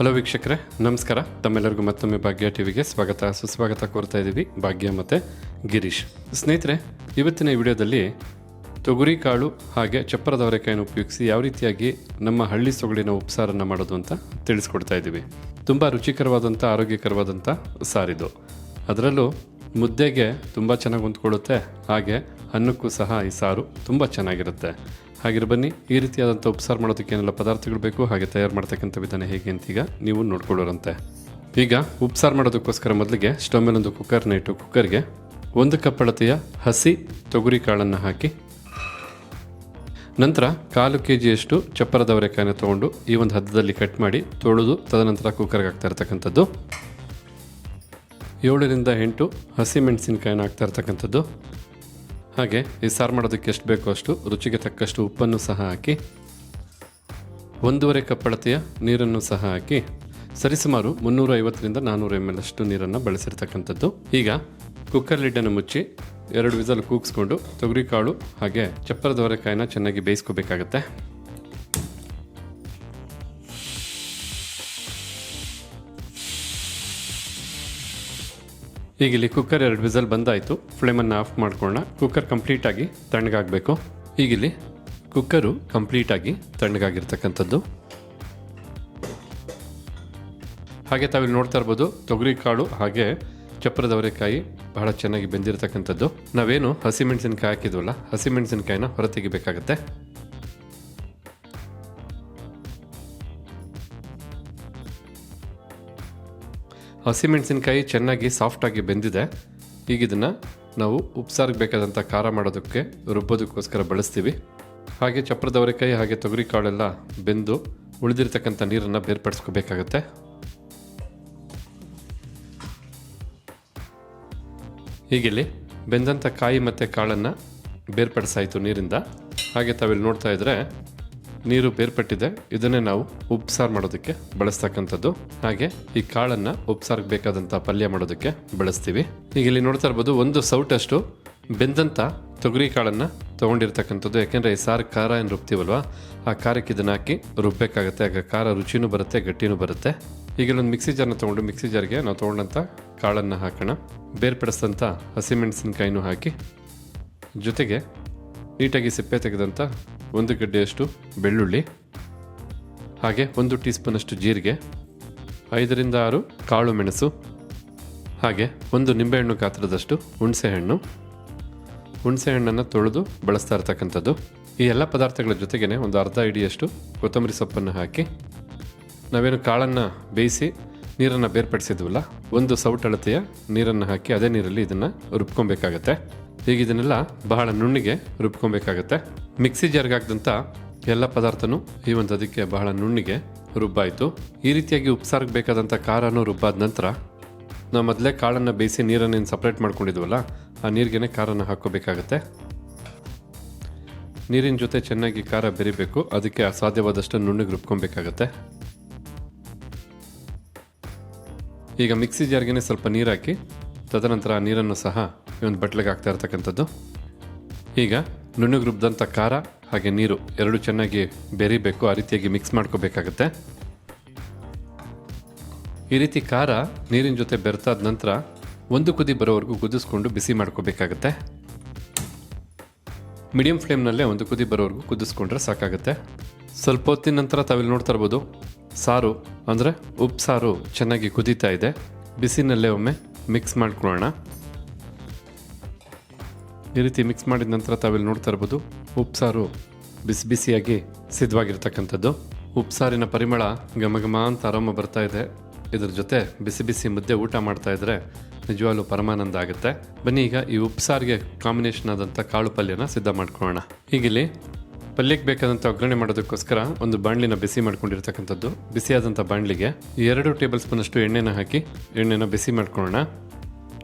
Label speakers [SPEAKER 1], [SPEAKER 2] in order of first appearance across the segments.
[SPEAKER 1] Hello ವೀಕ್ಷಕರೇ, ನಮಸ್ಕಾರ. ತಮ್ಮೆಲ್ಲರಿಗೂ ಮತ್ತೊಮ್ಮೆ ಭಾಗ್ಯ ಟಿವಿಗೆ ಸ್ವಾಗತ. ಸುಸ್ವಾಗತ ಕೋರ್ತಾ ಇದ್ದೀವಿ ಭಾಗ್ಯ ಮತ್ತು ಗಿರೀಶ್. ಸ್ನೇಹಿತರೆ, ಇವತ್ತಿನ ವಿಡಿಯೋದಲ್ಲಿ ತೊಗರಿ ಕಾಳು ಹಾಗೆ ಚಪ್ಪರದ ಅವರೆಕಾಯನ್ನು ಉಪಯೋಗಿಸಿ ಯಾವ ರೀತಿಯಾಗಿ ನಮ್ಮ ಹಳ್ಳಿ ಸೊಗಡಿನ ಉಪ್ಸಾರನ್ನು ಮಾಡೋದು ಅಂತ ತಿಳಿಸ್ಕೊಡ್ತಾ ಇದ್ದೀವಿ. ತುಂಬ ರುಚಿಕರವಾದಂಥ ಆರೋಗ್ಯಕರವಾದಂಥ ಸಾರಿದು ಅದರಲ್ಲೂ ಮುದ್ದೆಗೆ ತುಂಬ ಚೆನ್ನಾಗಿ ಹೊಂದ್ಕೊಳ್ಳುತ್ತೆ. ಹಾಗೆ ಅನ್ನಕ್ಕೂ ಸಹ ಈ ಸಾರು ತುಂಬ ಚೆನ್ನಾಗಿರುತ್ತೆ. ಹಾಗಿರ ಬನ್ನಿ. ಈ ರೀತಿಯಾದಂಥ ಉಪಸಾರ ಮಾಡೋದಕ್ಕೆ ಏನೆಲ್ಲ ಪದಾರ್ಥಗಳು ಬೇಕು, ಹಾಗೆ ತಯಾರು ಮಾಡ್ತಕ್ಕಂಥ ವಿಧಾನ ಹೇಗೆ ಅಂತೀಗ ನೀವು ನೋಡ್ಕೊಳ್ಳೋರಂತೆ. ಈಗ ಉಪ್ಸಾರ್ ಮಾಡೋದಕ್ಕೋಸ್ಕರ ಮೊದಲಿಗೆ ಸ್ಟವ್ ಮೇಲೊಂದು ಕುಕ್ಕರ್ನ ಇಟ್ಟು ಕುಕ್ಕರ್ಗೆ ಒಂದು ಕಪ್ ಅಳತೆಯ ಹಸಿ ತೊಗರಿ ಕಾಳನ್ನು ಹಾಕಿ, ನಂತರ ಕಾಲು ಕೆ ಜಿಯಷ್ಟು ಚಪ್ಪರದ ಅವರೆಕಾಯನ್ನು ತೊಗೊಂಡು ಈ ಒಂದು ಹದ್ದದಲ್ಲಿ ಕಟ್ ಮಾಡಿ ತೊಳೆದು ತದನಂತರ ಕುಕ್ಕರ್ಗೆ ಹಾಕ್ತಾ ಇರ್ತಕ್ಕಂಥದ್ದು. ಏಳರಿಂದ ಎಂಟು ಹಸಿ ಹಾಕ್ತಾ ಇರ್ತಕ್ಕಂಥದ್ದು. ಹಾಗೆ ಈ ಸಾರು ಮಾಡೋದಕ್ಕೆ ಎಷ್ಟು ಬೇಕೋ ಅಷ್ಟು ರುಚಿಗೆ ತಕ್ಕಷ್ಟು ಉಪ್ಪನ್ನು ಸಹ ಹಾಕಿ, ಒಂದೂವರೆ ಕಪ್ ಅಳತೆಯ ನೀರನ್ನು ಸಹ ಹಾಕಿ, ಸರಿಸುಮಾರು ಮುನ್ನೂರ ಐವತ್ತರಿಂದ ನಾನ್ನೂರ ಎಂ ಎಲ್ ಅಷ್ಟು ನೀರನ್ನು ಬಳಸಿರ್ತಕ್ಕಂಥದ್ದು. ಈಗ ಕುಕ್ಕರ್ ಲಿಡ್ಡನ್ನು ಮುಚ್ಚಿ ಎರಡು ವಿಸಲ್ ಕೂಗಿಸ್ಕೊಂಡು ತೊಗರಿಕಾಳು ಹಾಗೆ ಚಪ್ಪರದವರೆಕಾಯಿನ ಚೆನ್ನಾಗಿ ಬೇಯಿಸ್ಕೋಬೇಕಾಗತ್ತೆ. ಈಗ ಇಲ್ಲಿ ಕುಕ್ಕರ್ ಎರಡು ವಿಸಲ್ ಬಂದಾಯಿತು. ಫ್ಲೇಮನ್ನು ಆಫ್ ಮಾಡ್ಕೊಳ್ಳೋಣ. ಕುಕ್ಕರ್ ಕಂಪ್ಲೀಟಾಗಿ ತಣ್ಣಗಾಗಬೇಕು. ಈಗಿಲ್ಲಿ ಕುಕ್ಕರು ಕಂಪ್ಲೀಟಾಗಿ ತಣ್ಣಗಾಗಿರ್ತಕ್ಕಂಥದ್ದು. ಹಾಗೆ ತಾವಿಲ್ಲಿ ನೋಡ್ತಾ ಇರ್ಬೋದು, ತೊಗರಿ ಕಾಳು ಹಾಗೆ ಚಪ್ಪರದವರೆಕಾಯಿ ಬಹಳ ಚೆನ್ನಾಗಿ ಬೆಂದಿರತಕ್ಕಂಥದ್ದು. ನಾವೇನು ಹಸಿಮೆಣಸಿನಕಾಯಿ ಹಾಕಿದ್ವಲ್ಲ ಹಸಿಮೆಣಸಿನ್ಕಾಯಿನ ಹೊರತೆಗಿಬೇಕಾಗತ್ತೆ. ಹಸಿಮೆಣಸಿನ್ಕಾಯಿ ಚೆನ್ನಾಗಿ ಸಾಫ್ಟಾಗಿ ಬೆಂದಿದೆ. ಈಗ ಇದನ್ನು ನಾವು ಉಪ್ಸಾರಿಗೆ ಬೇಕಾದಂಥ ಖಾರ ಮಾಡೋದಕ್ಕೆ ರುಬ್ಬೋದಕ್ಕೋಸ್ಕರ ಬಳಸ್ತೀವಿ. ಹಾಗೆ ಚಪ್ರದವರೆಕಾಯಿ ಹಾಗೆ ತೊಗರಿ ಕಾಳೆಲ್ಲ ಬೆಂದು ಉಳಿದಿರ್ತಕ್ಕಂಥ ನೀರನ್ನು ಬೇರ್ಪಡಿಸ್ಕೋಬೇಕಾಗತ್ತೆ. ಹೀಗಿಲ್ಲಿ ಬೆಂದಂಥ ಕಾಯಿ ಮತ್ತು ಕಾಳನ್ನು ಬೇರ್ಪಡಿಸಾಯಿತು ನೀರಿಂದ. ಹಾಗೆ ತಾವಿಲ್ಲಿ ನೋಡ್ತಾ ಇದ್ರೆ ನೀರು ಬೇರ್ಪಟ್ಟಿದೆ. ಇದನ್ನೇ ನಾವು ಉಪ್ಸಾರು ಮಾಡೋದಕ್ಕೆ ಬಳಸ್ತಕ್ಕಂಥದ್ದು. ಹಾಗೆ ಈ ಕಾಳನ್ನು ಉಪ್ಸಾರ್ಗೆ ಬೇಕಾದಂಥ ಪಲ್ಯ ಮಾಡೋದಕ್ಕೆ ಬಳಸ್ತೀವಿ. ಈಗ ಇಲ್ಲಿ ನೋಡ್ತಾ ಇರ್ಬೋದು ಒಂದು ಸೌಟಷ್ಟು ಬೆಂದಂಥ ತೊಗರಿ ಕಾಳನ್ನು ತೊಗೊಂಡಿರ್ತಕ್ಕಂಥದ್ದು. ಯಾಕೆಂದರೆ ಈ ಸಾರು ಖಾರ ಏನು ರುಬ್ತೀವಲ್ವ? ಆ ಖಾರಕ್ಕೆ ಇದನ್ನು ಹಾಕಿ ರುಬ್ಬಬೇಕಾಗುತ್ತೆ ಆಗ ಖಾರ ರುಚಿನೂ ಬರುತ್ತೆ, ಗಟ್ಟಿನೂ ಬರುತ್ತೆ. ಈಗ ಇಲ್ಲೊಂದು ಮಿಕ್ಸಿ ಜಾರ್ನ ತಗೊಂಡು ಮಿಕ್ಸಿ ಜಾರ್ಗೆ ನಾವು ತೊಗೊಂಡಂಥ ಕಾಳನ್ನು ಹಾಕೋಣ. ಬೇರ್ಪಡಿಸಿದಂಥ ಹಸಿಮೆಣಸಿನಕಾಯಿನೂ ಹಾಕಿ ಜೊತೆಗೆ ನೀಟಾಗಿ ಸಿಪ್ಪೆ ತೆಗೆದಂಥ ಒಂದು ಗಡ್ಡೆಯಷ್ಟು ಬೆಳ್ಳುಳ್ಳಿ, ಹಾಗೆ ಒಂದು ಟೀ ಸ್ಪೂನಷ್ಟು ಜೀರಿಗೆ, ಐದರಿಂದ ಆರು ಕಾಳು ಮೆಣಸು, ಹಾಗೆ ಒಂದು ನಿಂಬೆಹಣ್ಣು ಗಾತ್ರದಷ್ಟು ಹುಣಸೆಹಣ್ಣು. ಹುಣಸೆಹಣ್ಣನ್ನು ತೊಳೆದು ಬಳಸ್ತಾ ಇರ್ತಕ್ಕಂಥದ್ದು. ಈ ಎಲ್ಲ ಪದಾರ್ಥಗಳ ಜೊತೆಗೇ ಒಂದು ಅರ್ಧ ಇಡಿಯಷ್ಟು ಕೊತ್ತಂಬರಿ ಸೊಪ್ಪನ್ನು ಹಾಕಿ, ನಾವೇನು ಕಾಳನ್ನು ಬೇಯಿಸಿ ನೀರನ್ನು ಬೇರ್ಪಡಿಸಿದ್ವಲ್ಲ, ಒಂದು ಸೌಟಳತೆಯ ನೀರನ್ನು ಹಾಕಿ ಅದೇ ನೀರಲ್ಲಿ ಇದನ್ನು ರುಬ್ಕೊಬೇಕಾಗತ್ತೆ. ಈಗ ಇದನ್ನೆಲ್ಲ ಬಹಳ ನುಣ್ಣಿಗೆ ರುಬ್ಕೊಬೇಕಾಗತ್ತೆ. ಮಿಕ್ಸಿ ಜಾರ್ಗೆ ಹಾಕಿದಂಥ ಎಲ್ಲ ಪದಾರ್ಥನೂ ಈ ಒಂದು ಅದಕ್ಕೆ ಬಹಳ ನುಣ್ಣಿಗೆ ರುಬ್ಬಾಯಿತು. ಈ ರೀತಿಯಾಗಿ ಉಪ್ಸಾರಿಗೆ ಬೇಕಾದಂಥ ಖಾರನೂ ರುಬ್ಬಾದ ನಂತರ ನಾವು ಮೊದಲೇ ಕಾಳನ್ನು ಬೇಯಿಸಿ ನೀರನ್ನು ಸಪ್ರೇಟ್ ಮಾಡ್ಕೊಂಡಿದ್ವಲ್ಲ, ಆ ನೀರಿಗೇನೆ ಖಾರನ ಹಾಕೋಬೇಕಾಗತ್ತೆ ನೀರಿನ ಜೊತೆ ಚೆನ್ನಾಗಿ ಖಾರ ಬೆರಿಬೇಕು, ಅದಕ್ಕೆ ಅಸಾಧ್ಯವಾದಷ್ಟು ನುಣ್ಣಗೆ ರುಬ್ಕೊಬೇಕಾಗತ್ತೆ. ಈಗ ಮಿಕ್ಸಿ ಜಾರ್ಗೆ ಸ್ವಲ್ಪ ನೀರಾಕಿ ತದನಂತರ ನೀರನ್ನು ಸಹ ಈ ಒಂದು ಬಟ್ಲಿಗೆ ಹಾಕ್ತಾ ಇರ್ತಕ್ಕಂಥದ್ದು. ಈಗ ನುಣ್ಣಗೆ ರುಬ್ಬಿದಂಥ ಖಾರ ಹಾಗೆ ನೀರು ಎರಡು ಚೆನ್ನಾಗಿ ಬೆರಿಬೇಕು, ಆ ರೀತಿಯಾಗಿ ಮಿಕ್ಸ್ ಮಾಡ್ಕೋಬೇಕಾಗತ್ತೆ. ಈ ರೀತಿ ಖಾರ ನೀರಿನ ಜೊತೆ ಬೆರೆತಾದ ನಂತರ ಒಂದು ಕುದಿ ಬರೋವರೆಗೂ ಕುದಿಸ್ಕೊಂಡು ಬಿಸಿ ಮಾಡ್ಕೋಬೇಕಾಗತ್ತೆ. ಮೀಡಿಯಂ ಫ್ಲೇಮ್ನಲ್ಲೇ ಒಂದು ಕುದಿ ಬರೋವರೆಗೂ ಕುದಿಸ್ಕೊಂಡ್ರೆ ಸಾಕಾಗುತ್ತೆ. ಸ್ವಲ್ಪ ಹೊತ್ತಿನ ನಂತರ ತಾವಿಲ್ಲಿ ನೋಡ್ತಾ ಇರ್ಬೋದು, ಸಾರು ಅಂದರೆ ಉಪ್ಪು ಸಾರು ಚೆನ್ನಾಗಿ ಕುದೀತಾ ಇದೆ. ಬಿಸಿನಲ್ಲೇ ಒಮ್ಮೆ ಮಿಕ್ಸ್ ಮಾಡ್ಕೊಳ್ಳೋಣ. ಈ ರೀತಿ ಮಿಕ್ಸ್ ಮಾಡಿದ ನಂತರ ತಾವಿಲ್ಲಿ ನೋಡ್ತಾ ಇರ್ಬೋದು, ಉಪ್ಸಾರು ಬಿಸಿ ಬಿಸಿಯಾಗಿ ಸಿದ್ಧವಾಗಿರ್ತಕ್ಕಂಥದ್ದು. ಉಪ್ಸಾರಿನ ಪರಿಮಳ ಘಮ ಘಮ ಅಂತ ಆರಾಮ ಬರ್ತಾ ಇದೆ. ಇದ್ರ ಜೊತೆ ಬಿಸಿ ಬಿಸಿ ಮುದ್ದೆ ಊಟ ಮಾಡ್ತಾ ಇದ್ರೆ ನಿಜವಾಗ್ಲೂ ಪರಮಾನಂದ ಆಗುತ್ತೆ. ಬನ್ನಿ ಈಗ ಈ ಉಪ್ಸಾರಿಗೆ ಕಾಂಬಿನೇಷನ್ ಆದಂಥ ಕಾಳು ಪಲ್ಯನ ಸಿದ್ಧ ಮಾಡ್ಕೊಳ್ಳೋಣ. ಈಗಿಲ್ಲಿ ಪಲ್ಯಕ್ಕೆ ಬೇಕಾದಂಥ ಒಗ್ಗರಣೆ ಮಾಡೋದಕ್ಕೋಸ್ಕರ ಒಂದು ಬಾಣಲಿನ ಬಿಸಿ ಮಾಡ್ಕೊಂಡಿರ್ತಕ್ಕಂಥದ್ದು. ಬಿಸಿಯಾದಂಥ ಬಾಣಲಿಗೆ ಎರಡು ಟೇಬಲ್ ಸ್ಪೂನಷ್ಟು ಎಣ್ಣೆನ ಹಾಕಿ, ಎಣ್ಣೆನ ಬಿಸಿ ಮಾಡ್ಕೊಳ್ಳೋಣ.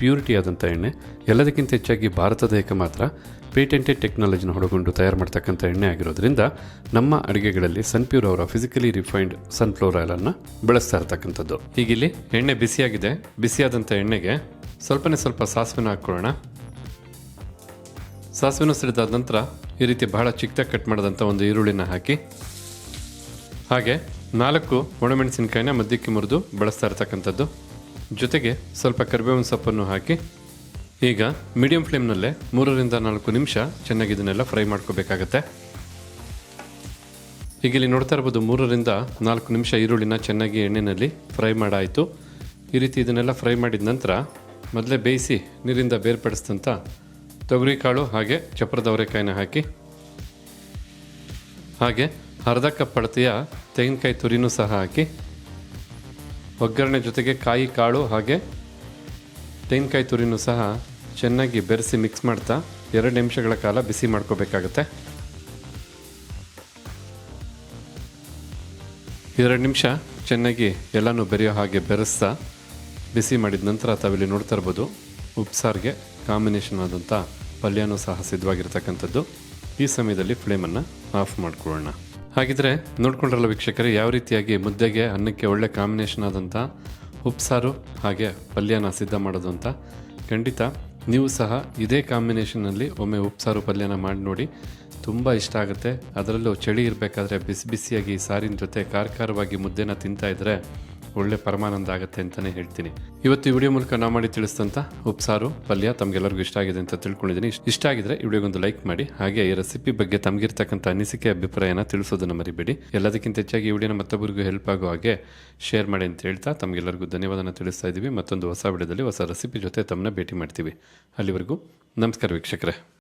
[SPEAKER 1] ಪ್ಯೂರಿಟಿ ಆದಂಥ ಎಣ್ಣೆ, ಎಲ್ಲದಕ್ಕಿಂತ ಹೆಚ್ಚಾಗಿ ಭಾರತದ ಏಕಮಾತ್ರ ಪೇಟೆಂಟೆಡ್ ಟೆಕ್ನಾಲಜಿನ ಹೊಡಗೊಂಡು ತಯಾರು ಮಾಡ್ತಕ್ಕಂಥ ಎಣ್ಣೆ ಆಗಿರೋದ್ರಿಂದ ನಮ್ಮ ಅಡುಗೆಗಳಲ್ಲಿ ಸನ್ಪ್ಯೂರ್ ಅವರ ಫಿಸಿಕಲಿ ರಿಫೈನ್ಡ್ ಸನ್ಫ್ಲವರ್ ಆಯಿಲನ್ನು ಬಳಸ್ತಾ ಇರ್ತಕ್ಕಂಥದ್ದು. ಈಗಿಲ್ಲಿ ಎಣ್ಣೆ ಬಿಸಿಯಾಗಿದೆ. ಬಿಸಿಯಾದಂಥ ಎಣ್ಣೆಗೆ ಸ್ವಲ್ಪನೇ ಸ್ವಲ್ಪ ಸಾಸಿವೆನ ಹಾಕ್ಕೊಳ್ಳೋಣ. ಸಾಸಿವೆನ ಸಿಡಿದಾದ ನಂತರ ಈ ರೀತಿ ಬಹಳ ಚಿಕ್ಕದಾಗಿ ಕಟ್ ಮಾಡಿದಂಥ ಒಂದು ಈರುಳ್ಳಿನ ಹಾಕಿ, ಹಾಗೆ ನಾಲ್ಕು ಒಣಮೆಣಸಿನಕಾಯಿನ ಮಧ್ಯಕ್ಕೆ ಮುರಿದು ಬಳಸ್ತಾ ಇರ್ತಕ್ಕಂಥದ್ದು. ಜೊತೆಗೆ ಸ್ವಲ್ಪ ಕರಿಬೇವಿನ ಸೊಪ್ಪನ್ನು ಹಾಕಿ, ಈಗ ಮೀಡಿಯಂ ಫ್ಲೇಮ್ನಲ್ಲೇ ಮೂರರಿಂದ ನಾಲ್ಕು ನಿಮಿಷ ಚೆನ್ನಾಗಿ ಇದನ್ನೆಲ್ಲ ಫ್ರೈ ಮಾಡ್ಕೋಬೇಕಾಗತ್ತೆ. ಈಗ ಇಲ್ಲಿ ನೋಡ್ತಾ ಇರ್ಬೋದು ಮೂರರಿಂದ ನಾಲ್ಕು ನಿಮಿಷ ಈರುಳ್ಳಿನ ಚೆನ್ನಾಗಿ ಎಣ್ಣೆಯಲ್ಲಿ ಫ್ರೈ ಮಾಡಾಯಿತು. ಈ ರೀತಿ ಇದನ್ನೆಲ್ಲ ಫ್ರೈ ಮಾಡಿದ ನಂತರ ಮೊದಲೇ ಬೇಯಿಸಿ ನೀರಿಂದ ಬೇರ್ಪಡಿಸಿದಂಥ ತೊಗರಿಕಾಳು ಹಾಗೆ ಚಪ್ರದ ಅವರೆಕಾಯಿನ ಹಾಕಿ, ಹಾಗೆ ಅರ್ಧ ಕಪ್ ಅಳತೆಯ ತೆಂಗಿನಕಾಯಿ ತುರಿನೂ ಸಹ ಹಾಕಿ ಒಗ್ಗರಣೆ ಜೊತೆಗೆ ಕಾಯಿ, ಕಾಳು ಹಾಗೆ ತೆಂಗಿನಕಾಯಿ ತುರಿನೂ ಸಹ ಚೆನ್ನಾಗಿ ಬೆರೆಸಿ ಮಿಕ್ಸ್ ಮಾಡ್ತಾ ಎರಡು ನಿಮಿಷಗಳ ಕಾಲ ಬಿಸಿ ಮಾಡ್ಕೋಬೇಕಾಗತ್ತೆ. ಎರಡು ನಿಮಿಷ ಚೆನ್ನಾಗಿ ಎಲ್ಲನೂ ಬೆರೆಯೋ ಹಾಗೆ ಬೆರೆಸ್ತಾ ಬಿಸಿ ಮಾಡಿದ ನಂತರ ತಾವಿಲ್ಲಿ ನೋಡ್ತಾ ಇರ್ಬೋದು ಉಪ್ಸಾರಿಗೆ ಕಾಂಬಿನೇಷನ್ ಆದಂಥ ಪಲ್ಯನೂ ಸಹ ಸಿದ್ಧವಾಗಿರ್ತಕ್ಕಂಥದ್ದು. ಈ ಸಮಯದಲ್ಲಿ ಫ್ಲೇಮನ್ನು ಆಫ್ ಮಾಡ್ಕೊಳ್ಳೋಣ. ಹಾಗಿದ್ರೆ ನೋಡ್ಕೊಂಡ್ರಲ್ಲ ವೀಕ್ಷಕರು, ಯಾವ ರೀತಿಯಾಗಿ ಮುದ್ದೆಗೆ, ಅನ್ನಕ್ಕೆ ಒಳ್ಳೆ ಕಾಂಬಿನೇಷನ್ ಆದಂಥ ಉಪ್ಸಾರು ಹಾಗೆ ಪಲ್ಯನ ಸಿದ್ಧ ಮಾಡೋದು ಅಂತ ಖಂಡಿತ ನೀವು ಸಹ ಇದೇ ಕಾಂಬಿನೇಷನಲ್ಲಿ ಒಮ್ಮೆ ಉಪ್ಸಾರು ಪಲ್ಯನ ಮಾಡಿ ನೋಡಿ. ತುಂಬ ಇಷ್ಟ ಆಗುತ್ತೆ. ಅದರಲ್ಲೂ ಚಳಿ ಇರಬೇಕಾದ್ರೆ ಬಿಸಿ ಬಿಸಿಯಾಗಿ ಸಾರಿನ ಜೊತೆ ಖಾರ ಖಾರವಾಗಿ ಮುದ್ದೆನ ತಿಂತಾ ಇದ್ರೆ ಒಳ್ಳೆ ಪರಮಾನಂದ ಆಗುತ್ತೆ ಅಂತಲೇ ಹೇಳ್ತೀನಿ. ಇವತ್ತು ಈ ವಿಡಿಯೋ ಮೂಲಕ ನಾ ಮಾಡಿ ತಿಳಿಸಿದಂಥ ಉಪ್ಸಾರು, ಪಲ್ಯ ತಮಗೆಲ್ಲರಿಗೂ ಇಷ್ಟ ಆಗಿದೆ ಅಂತ ತಿಳ್ಕೊಂಡಿದ್ದೀನಿ. ಇಷ್ಟ- ಆಗಿದ್ರೆ ಈ ವಿಡಿಯೋಗೊಂದು ಲೈಕ್ ಮಾಡಿ, ಹಾಗೆ ಈ ರೆಸಿಪಿ ಬಗ್ಗೆ ತಮಗಿರ್ತಕ್ಕಂಥ ಅನಿಸಿಕೆ, ಅಭಿಪ್ರಾಯನ ತಿಳಿಸೋದನ್ನ ಮರಿಬೇಡಿ. ಎಲ್ಲದಕ್ಕಿಂತ ಹೆಚ್ಚಾಗಿ ಈ ವಿಡಿಯೋನ ಮತ್ತೊಬ್ಬರಿಗೂ ಹೆಲ್ಪ್ ಆಗೋ ಹಾಗೆ ಶೇರ್ ಮಾಡಿ ಅಂತ ಹೇಳ್ತಾ ತಮಗೆಲ್ಲರಿಗೂ ಧನ್ಯವಾದನ ತಿಳಿಸ್ತಾ ಇದ್ದೀವಿ. ಮತ್ತೊಂದು ಹೊಸ ವಿಡಿಯೋದಲ್ಲಿ ಹೊಸ ರೆಸಿಪಿ ಜೊತೆ ತಮ್ಮನ್ನ ಭೇಟಿ ಮಾಡ್ತೀವಿ. ಅಲ್ಲಿವರೆಗೂ ನಮಸ್ಕಾರ ವೀಕ್ಷಕರೇ.